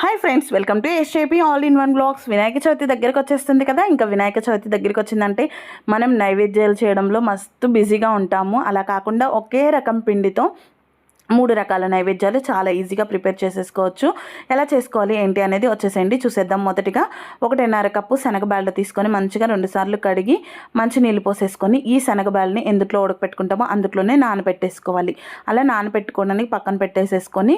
Hi friends welcome to SAP all in one blogs Vinayaka Chavithi దగ్గరికి వచ్చేస్తుంది కదా? ఇంకా వినాయక చవితి దగ్గరికి వచ్చిందంటే మనం నైవేద్యాలు చేయడంలో మస్తు బిజీగా ఉంటాము. అలా కాకుండా ఒకే రకం పిండితో మూడు రకాల నైవేద్యాలు చాలా ఈజీగా ప్రిపేర్ చేసేసుకోవచ్చు. ఎలా చేసుకోవాలి ఏంటి అనేది వచ్చేసేయండి. చూసేద్దాం మొదటిగా. ఒకటిన్నర కప్పు శనగబాళ్ళు తీసుకొని మంచిగా రెండుసార్లు కడిగి మంచి నీళ్ళు పోసేసుకొని ఈ శనగబాళ్ళని ఎందుట్లో ఉడకపెట్టుకుంటామో అందులోనే నానబెట్టేసుకోవాలి. అలా నానబెట్టుకోవడానికి పక్కన పెట్టేసేసుకొని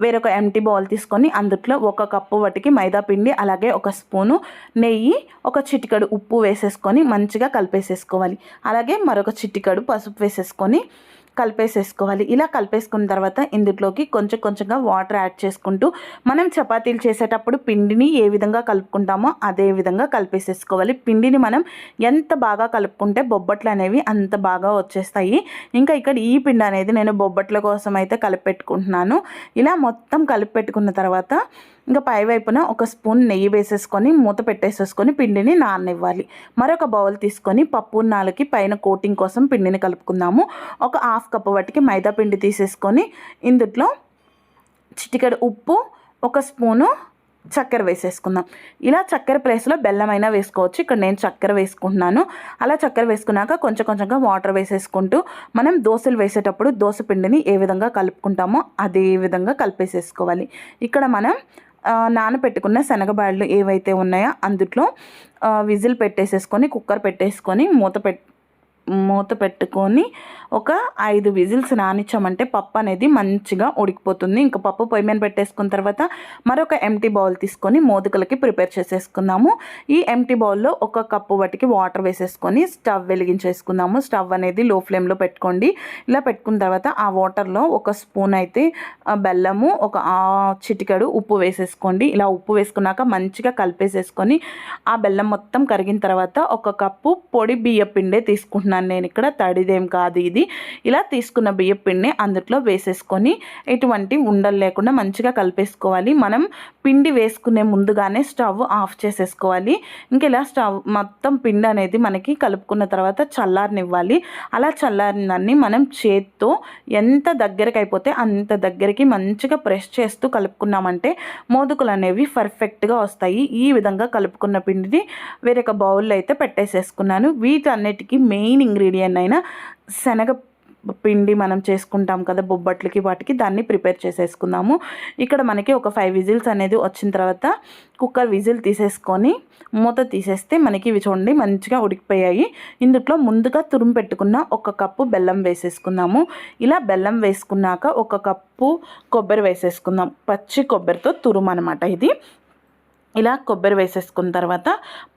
వేరొక ఎంటీ బౌల్ తీసుకొని అందుట్లో ఒక కప్పు వాటికి మైదా పిండి అలాగే ఒక స్పూను నెయ్యి ఒక చిటికడు ఉప్పు వేసేసుకొని మంచిగా కలిపేసేసుకోవాలి. అలాగే మరొక చిటికడు పసుపు వేసేసుకొని కలిపేసేసుకోవాలి. ఇలా కలిపేసుకున్న తర్వాత ఇందులోకి కొంచెం కొంచెంగా వాటర్ యాడ్ చేసుకుంటూ మనం చపాతీలు చేసేటప్పుడు పిండిని ఏ విధంగా కలుపుకుంటామో అదే విధంగా కలిపేసేసుకోవాలి. పిండిని మనం ఎంత బాగా కలుపుకుంటే బొబ్బట్లు అనేవి అంత బాగా వచ్చేస్తాయి. ఇంకా ఇక్కడ ఈ పిండి అనేది నేను బొబ్బట్ల కోసం అయితే కలిపెట్టుకుంటున్నాను. ఇలా మొత్తం కలిపి పెట్టుకున్న తర్వాత ఇంకా పై వైపున ఒక స్పూన్ నెయ్యి వేసేసుకొని మూత పెట్టేసేసుకొని పిండిని నాననివ్వాలి. మరొక బౌల్ తీసుకొని పప్పు నాలుకి పైన కోటింగ్ కోసం పిండిని కలుపుకుందాము. ఒక హాఫ్ కప్పు వాటికి మైదా పిండి తీసేసుకొని ఇందుట్లో చిటికెడు ఉప్పు ఒక స్పూను చక్కెర వేసేసుకుందాం. ఇలా చక్కెర ప్లేస్లో బెల్లం అయినా వేసుకోవచ్చు. ఇక్కడ నేను చక్కెర వేసుకుంటున్నాను. అలా చక్కెర వేసుకున్నాక కొంచెం కొంచెంగా వాటర్ వేసేసుకుంటూ మనం దోశలు వేసేటప్పుడు దోశ పిండిని ఏ విధంగా కలుపుకుంటామో అదే విధంగా కలిపేసేసుకోవాలి. ఇక్కడ మనం నానపెట్టుకున్న శనగబాళ్ళు ఏవైతే ఉన్నాయో అందులో విజిల్ పెట్టేసేసుకొని కుక్కర్ పెట్టేసుకొని మూత పెట్ మూత పెట్టుకొని ఒక ఐదు విజిల్స్ నానిచ్చామంటే పప్పు అనేది మంచిగా ఉడికిపోతుంది. ఇంకా పప్పు పొయ్యి మీద పెట్టేసుకున్న తర్వాత మరొక ఎంటీ బౌల్ తీసుకొని మోదుకలకి ప్రిపేర్ చేసేసుకుందాము. ఈ ఎంటీ బౌల్లో ఒక కప్పు వాటికి వాటర్ వేసేసుకొని స్టవ్ వెలిగించేసుకుందాము. స్టవ్ అనేది లో ఫ్లేమ్లో పెట్టుకోండి. ఇలా పెట్టుకున్న తర్వాత ఆ వాటర్లో ఒక స్పూన్ అయితే బెల్లము ఒక చిటికెడు ఉప్పు వేసేసుకోండి. ఇలా ఉప్పు వేసుకున్నాక మంచిగా కలిపేసేసుకొని ఆ బెల్లం మొత్తం కరిగిన తర్వాత ఒక కప్పు పొడి బియ్య పిండే తీసుకుంటున్నాను నేను ఇక్కడ. తడిదేం కాదు ఇది. ఇలా తీసుకున్న బియ్యం పిండిని అందులో వేసేసుకొని ఎటువంటి ఉండలు లేకుండా మంచిగా కలిపేసుకోవాలి. మనం పిండి వేసుకునే ముందుగానే స్టవ్ ఆఫ్ చేసేసుకోవాలి. ఇంకా ఇలా స్టవ్ మొత్తం పిండి అనేది మనకి కలుపుకున్న తర్వాత చల్లారనివ్వాలి. అలా చల్లారినాన్ని మనం చేత్తో ఎంత దగ్గరకు అయిపోతే అంత దగ్గరికి మంచిగా ప్రెస్ చేస్తూ కలుపుకున్నామంటే మోదుకులు అనేవి పర్ఫెక్ట్గా వస్తాయి. ఈ విధంగా కలుపుకున్న పిండిని వేరొక బౌల్లో అయితే పెట్టేసేసుకున్నాను. వీటన్నిటికీ మెయిన్ ఇంగ్రీడియంట్ అయిన శనగ పిండి మనం చేసుకుంటాం కదా బొబ్బట్లకి వాటికి దాన్ని ప్రిపేర్ చేసేసుకుందాము. ఇక్కడ మనకి ఒక ఫైవ్ విజిల్స్ అనేది వచ్చిన తర్వాత కుక్కర్ విజిల్ తీసేసుకొని మూత తీసేస్తే మనకి ఇవి చూడండి మంచిగా ఉడికిపోయాయి. ఇందులో ముందుగా తురుము పెట్టుకున్న ఒక కప్పు బెల్లం వేసేసుకుందాము. ఇలా బెల్లం వేసుకున్నాక ఒక కప్పు కొబ్బరి వేసేసుకుందాం. పచ్చి కొబ్బరితో తురుము అనమాట ఇది. ఇలా కొబ్బరి వేసేసుకున్న తర్వాత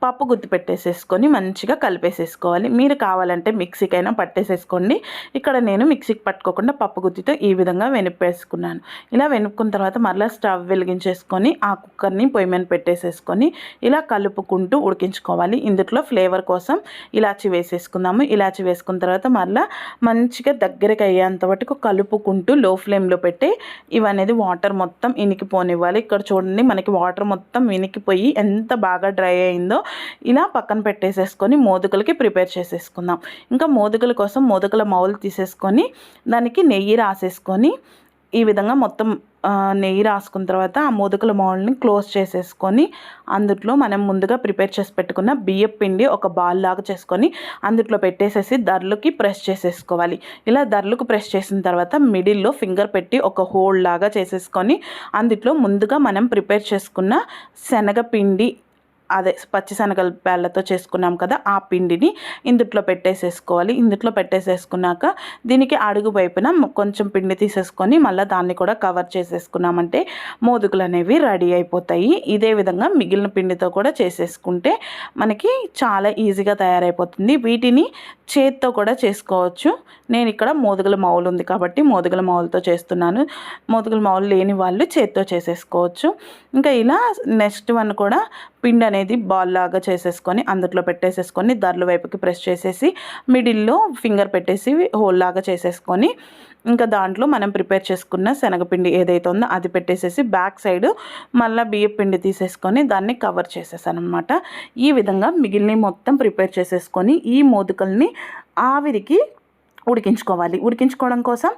పప్పు గుత్తి పెట్టేసేసుకొని మంచిగా కలిపేసేసుకోవాలి. మీరు కావాలంటే మిక్సీకైనా పట్టేసేసుకోండి. ఇక్కడ నేను మిక్సీకి పట్టుకోకుండా పప్పు గుత్తితో ఈ విధంగా వెనుపేసుకున్నాను. ఇలా వెనుక్కున్న తర్వాత మరలా స్టవ్ వెలిగించేసుకొని ఆ కుక్కర్ని పొయ్యి మీద పెట్టేసేసుకొని ఇలా కలుపుకుంటూ ఉడికించుకోవాలి. ఇందులో ఫ్లేవర్ కోసం ఇలాచి వేసేసుకుందాము. ఇలాచి వేసుకున్న తర్వాత మరలా మంచిగా దగ్గరికి అయ్యేంత వరకు కలుపుకుంటూ లో ఫ్లేమ్లో పెట్టి ఇవనేది వాటర్ మొత్తం ఇనికిపోనివ్వాలి. ఇక్కడ చూడండి మనకి వాటర్ మొత్తం ఇనికి ఉనికిపోయి ఎంత బాగా డ్రై అయిందో ఇలా పక్కన పెట్టేసేసుకొని మోదుకలకి ప్రిపేర్ చేసేసుకుందాం. ఇంకా మోదుకల కోసం మోదుకల మౌలు తీసేసుకొని దానికి నెయ్యి రాసేసుకొని ఈ విధంగా మొత్తం నెయ్యి రాసుకున్న తర్వాత ఆ మోదుకల మౌల్ని క్లోజ్ చేసేసుకొని అందులో మనం ముందుగా ప్రిపేర్ చేసి పెట్టుకున్న బియ్యం పిండి ఒక బాల్ లాగా చేసుకొని అందుట్లో పెట్టేసేసి ధరలుకి ప్రెస్ చేసేసుకోవాలి. ఇలా ధరలకు ప్రెస్ చేసిన తర్వాత మిడిల్లో ఫింగర్ పెట్టి ఒక హోల్ లాగా చేసేసుకొని అందుట్లో ముందుగా మనం ప్రిపేర్ చేసుకున్న శనగపిండి అదే పచ్చిశనగల బ్యాళ్ళతో చేసుకున్నాం కదా ఆ పిండిని ఇందుట్లో పెట్టేసేసుకోవాలి. ఇందుట్లో పెట్టేసేసుకున్నాక దీనికి అడుగు వైపున కొంచెం పిండి తీసేసుకొని మళ్ళీ దాన్ని కూడా కవర్ చేసేసుకున్నామంటే మోదుగులు అనేవి రెడీ అయిపోతాయి. ఇదే విధంగా మిగిలిన పిండితో కూడా చేసేసుకుంటే మనకి చాలా ఈజీగా తయారైపోతుంది. వీటిని చేత్తో కూడా చేసుకోవచ్చు. నేను ఇక్కడ మోదుగుల మౌలు ఉంది కాబట్టి మోదుగుల మౌలుతో చేస్తున్నాను. మోదుగుల మౌలు లేని వాళ్ళు చేత్తో చేసేసుకోవచ్చు. ఇంకా ఇలా నెక్స్ట్ వన్ కూడా పిండి అనేది అనేది బాల్ లాగా చేసేసుకొని అందులో పెట్టేసేసుకొని దర్ల వైపుకి ప్రెస్ చేసేసి మిడిల్లో ఫింగర్ పెట్టేసి హోల్ లాగా చేసేసుకొని ఇంకా దాంట్లో మనం ప్రిపేర్ చేసుకున్న శనగపిండి ఏదైతే ఉందో అది పెట్టేసేసి బ్యాక్ సైడ్ మళ్ళీ బియ్య పిండి తీసేసుకొని దాన్ని కవర్ చేసేసాను అనమాట ఈ విధంగా మిగిలిన మొత్తం ప్రిపేర్ చేసేసుకొని ఈ మోదుకల్ని ఆవిరికి ఉడికించుకోవాలి. ఉడికించుకోవడం కోసం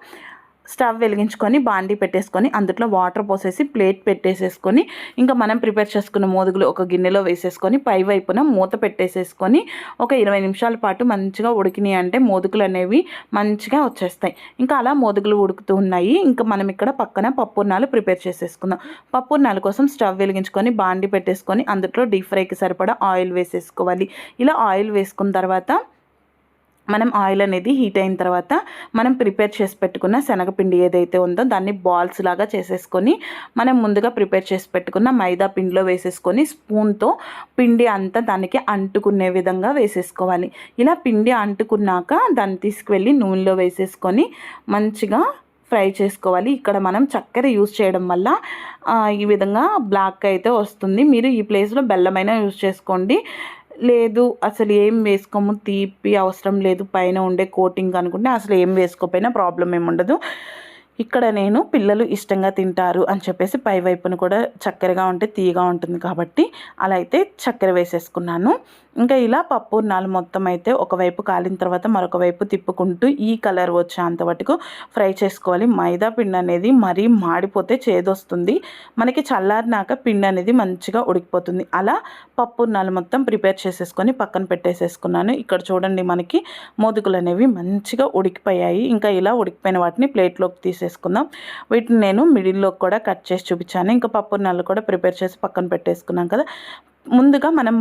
స్టవ్ వెలిగించుకొని బాండీ పెట్టేసుకొని అందులో వాటర్ పోసేసి ప్లేట్ పెట్టేసేసుకొని ఇంకా మనం ప్రిపేర్ చేసుకున్న మోదుగులు ఒక గిన్నెలో వేసేసుకొని పై వైపున మూత పెట్టేసేసుకొని ఒక ఇరవై నిమిషాల పాటు మంచిగా ఉడికినాయి అంటే మోదుగులు అనేవి మంచిగా వచ్చేస్తాయి. ఇంకా అలా మోదుగులు ఉడుకుతూ ఉన్నాయి. ఇంకా మనం ఇక్కడ పక్కన పప్పున్నాలు ప్రిపేర్ చేసేసుకుందాం. పప్పున్నాల కోసం స్టవ్ వెలిగించుకొని బాండీ పెట్టేసుకొని అందులో డీప్ ఫ్రైకి సరిపడా ఆయిల్ వేసేసుకోవాలి. ఇలా ఆయిల్ వేసుకున్న తర్వాత మనం ఆయిల్ అనేది హీట్ అయిన తర్వాత మనం ప్రిపేర్ చేసి పెట్టుకున్న శనగపిండి ఏదైతే ఉందో దాన్ని బాల్స్ లాగా చేసేసుకొని మనం ముందుగా ప్రిపేర్ చేసి పెట్టుకున్న మైదా పిండిలో వేసేసుకొని స్పూన్తో పిండి అంతా దానికి అంటుకునే విధంగా వేసేసుకోవాలి. ఇలా పిండి అంటుకున్నాక దాన్ని తీసుకువెళ్ళి నూనెలో వేసేసుకొని మంచిగా ఫ్రై చేసుకోవాలి. ఇక్కడ మనం చక్కెర యూస్ చేయడం వల్ల ఈ విధంగా బ్లాక్ అయితే వస్తుంది. మీరు ఈ ప్లేస్లో బెల్లమైనా యూస్ చేసుకోండి. లేదు అసలు ఏం వేసుకోము తీపి అవసరం లేదు పైన ఉండే కోటింగ్ అనుకుంటే అసలు ఏం వేసుకోపోయినా ప్రాబ్లం ఏముండదు ఇక్కడ నేను పిల్లలు ఇష్టంగా తింటారు అని చెప్పేసి పై వైపున కూడా చక్కెరగా ఉంటే తీయగా ఉంటుంది కాబట్టి అలా అయితే చక్కెర వేసేసుకున్నాను. ఇంకా ఇలా పప్పు నాలు మొత్తం అయితే ఒకవైపు కాలిన తర్వాత మరొక వైపు తిప్పుకుంటూ ఈ కలర్ వచ్చేంత వరకు ఫ్రై చేసుకోవాలి. మైదా పిండి అనేది మరీ మాడిపోతే చేదొస్తుంది. మనకి చల్లారినాక పిండి అనేది మంచిగా ఉడికిపోతుంది. అలా పప్పు నాలు మొత్తం ప్రిపేర్ చేసేసుకొని పక్కన పెట్టేసేసుకున్నాను. ఇక్కడ చూడండి మనకి మోదుగులు అనేవి మంచిగా ఉడికిపోయాయి. ఇంకా ఇలా ఉడికిపోయిన వాటిని ప్లేట్లోకి తీసేసుకుందాం. వీటిని నేను మిడిల్లోకి కూడా కట్ చేసి చూపించాను. ఇంకా పప్పు నల్లు కూడా ప్రిపేర్ చేసి పక్కన పెట్టేసుకున్నాం కదా. ముందుగా మనం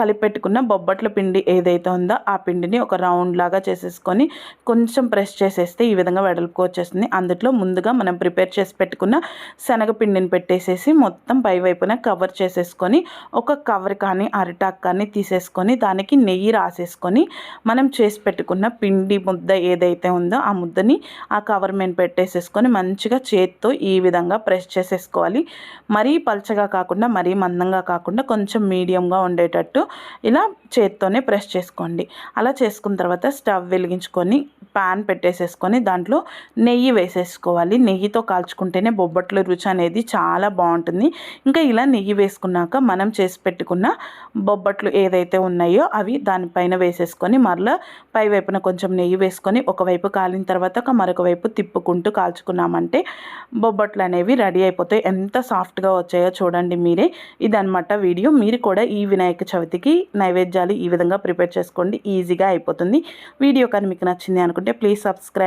కలిపెట్టుకున్న బొబ్బట్ల పిండి ఏదైతే ఉందో ఆ పిండిని ఒక రౌండ్ లాగా చేసేసుకొని కొంచెం ప్రెస్ చేసేస్తే ఈ విధంగా వెడల్పు వచ్చేస్తుంది. అందులో ముందుగా మనం ప్రిపేర్ చేసి పెట్టుకున్న శనగపిండిని పెట్టేసేసి మొత్తం పై వైపున కవర్ చేసేసుకొని ఒక కవర్ కానీ అరిటాక్ కానీ తీసేసుకొని దానికి నెయ్యి రాసేసుకొని మనం చేసి పెట్టుకున్న పిండి ముద్ద ఏదైతే ఉందో ఆ ముద్దని ఆ కవర్ మీద పెట్టేసేసుకొని మంచిగా చేత్తో ఈ విధంగా ప్రెస్ చేసేసుకోవాలి. మరీ పల్చగా కాకుండా మరీ మందంగా కాకుండా కొంచెం మీడియంగా ఉండేటట్టు ఇలా చేత్తోనే ప్రెస్ చేసుకోండి. అలా చేసుకున్న తర్వాత స్టవ్ వెలిగించుకొని ప్యాన్ పెట్టేసేసుకొని దాంట్లో నెయ్యి వేసేసుకోవాలి. నెయ్యితో కాల్చుకుంటేనే బొబ్బట్ల రుచి అనేది చాలా బాగుంటుంది. ఇంకా ఇలా నెయ్యి వేసుకున్నాక మనం చేసి పెట్టుకున్న బొబ్బట్లు ఏదైతే ఉన్నాయో అవి దానిపైన వేసేసుకొని మరలా పై వైపున కొంచెం నెయ్యి వేసుకొని ఒకవైపు కాలిన తర్వాత మరొక వైపు తిప్పుకుంటూ కాల్చుకున్నామంటే బొబ్బట్లు అనేవి రెడీ అయిపోతాయి. ఎంత సాఫ్ట్గా వచ్చాయో చూడండి మీరే. ఇదనమాట వీడియో. మీరు కూడా ఈ వినాయక చవితి గణపతికి నైవేద్యాలు ఈ విధంగా ప్రిపేర్ చేసుకోండి. ఈజీగా అయిపోతుంది. వీడియో కానీ మీకు నచ్చింది అనుకుంటే ప్లీజ్ సబ్స్క్రైబ్